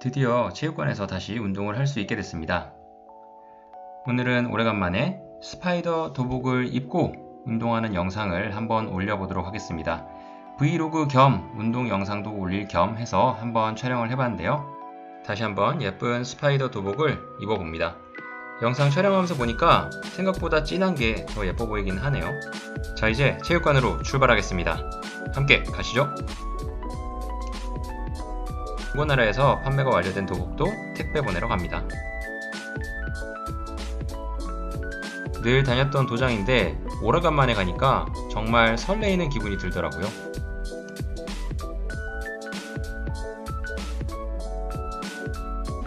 드디어 체육관에서 다시 운동을 할 수 있게 됐습니다. 오늘은 오래간만에 스파이더 도복을 입고 운동하는 영상을 한번 올려보도록 하겠습니다. 브이로그 겸 운동 영상도 올릴 겸 해서 한번 촬영을 해봤는데요. 다시 한번 예쁜 스파이더 도복을 입어봅니다. 영상 촬영하면서 보니까 생각보다 진한 게 더 예뻐 보이긴 하네요. 자, 이제 체육관으로 출발하겠습니다. 함께 가시죠. 중고나라에서 판매가 완료된 도복도 택배 보내러 갑니다. 늘 다녔던 도장인데 오래간만에 가니까 정말 설레이는 기분이 들더라고요.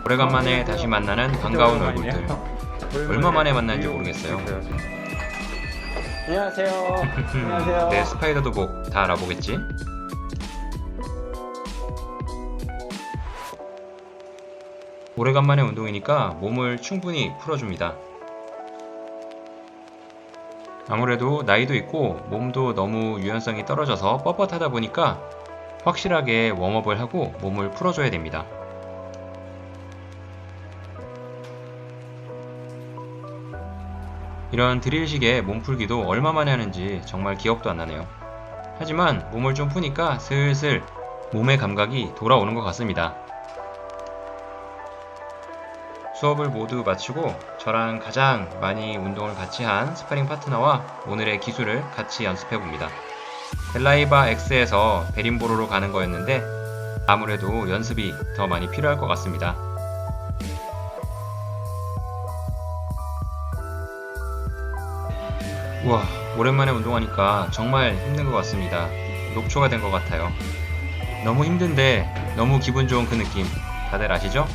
오래간만에 다시 만나는 반가운 얼굴들. 얼마 만에 만난지 모르겠어요. 안녕하세요. 안녕하세요. 내 스파이더 도복 다 알아보겠지? 오래간만에 운동이니까 몸을 충분히 풀어줍니다. 아무래도 나이도 있고 몸도 너무 유연성이 떨어져서 뻣뻣하다 보니까 확실하게 웜업을 하고 몸을 풀어줘야 됩니다. 이런 드릴식의 몸풀기도 얼마 만에 하는지 정말 기억도 안 나네요. 하지만 몸을 좀 푸니까 슬슬 몸의 감각이 돌아오는 것 같습니다. 수업을 모두 마치고 저랑 가장 많이 운동을 같이 한 스파링 파트너와 오늘의 기술을 같이 연습해 봅니다. 벨라이바 X에서 베린보로로 가는 거였는데 아무래도 연습이 더 많이 필요할 것 같습니다. 우와, 오랜만에 운동하니까 정말 힘든 것 같습니다. 녹초가 된 것 같아요. 너무 힘든데 너무 기분 좋은 그 느낌 다들 아시죠?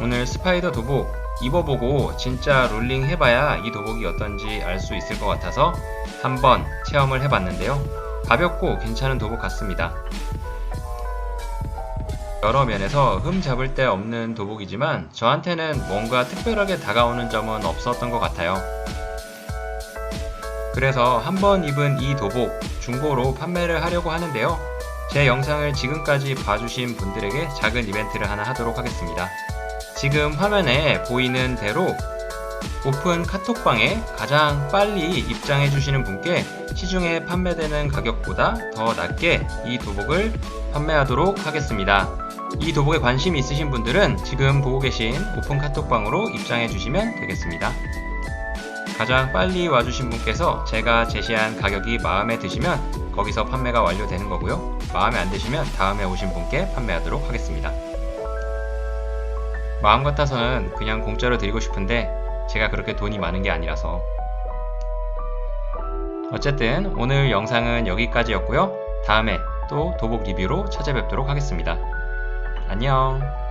오늘 스파이더 도복 입어보고 진짜 롤링 해봐야 이 도복이 어떤지 알 수 있을 것 같아서 한번 체험을 해봤는데요. 가볍고 괜찮은 도복 같습니다. 여러 면에서 흠 잡을 데 없는 도복이지만 저한테는 뭔가 특별하게 다가오는 점은 없었던 것 같아요. 그래서 한 번 입은 이 도복 중고로 판매를 하려고 하는데요. 제 영상을 지금까지 봐주신 분들에게 작은 이벤트를 하나 하도록 하겠습니다. 지금 화면에 보이는 대로 오픈 카톡방에 가장 빨리 입장해 주시는 분께 시중에 판매되는 가격보다 더 낮게 이 도복을 판매하도록 하겠습니다. 이 도복에 관심 있으신 분들은 지금 보고 계신 오픈 카톡방으로 입장해 주시면 되겠습니다. 가장 빨리 와주신 분께서 제가 제시한 가격이 마음에 드시면 거기서 판매가 완료되는 거고요. 마음에 안 드시면 다음에 오신 분께 판매하도록 하겠습니다. 마음 같아서는 그냥 공짜로 드리고 싶은데 제가 그렇게 돈이 많은 게 아니라서 어쨌든 오늘 영상은 여기까지였고요. 다음에 또 도복 리뷰로 찾아뵙도록 하겠습니다. 안녕.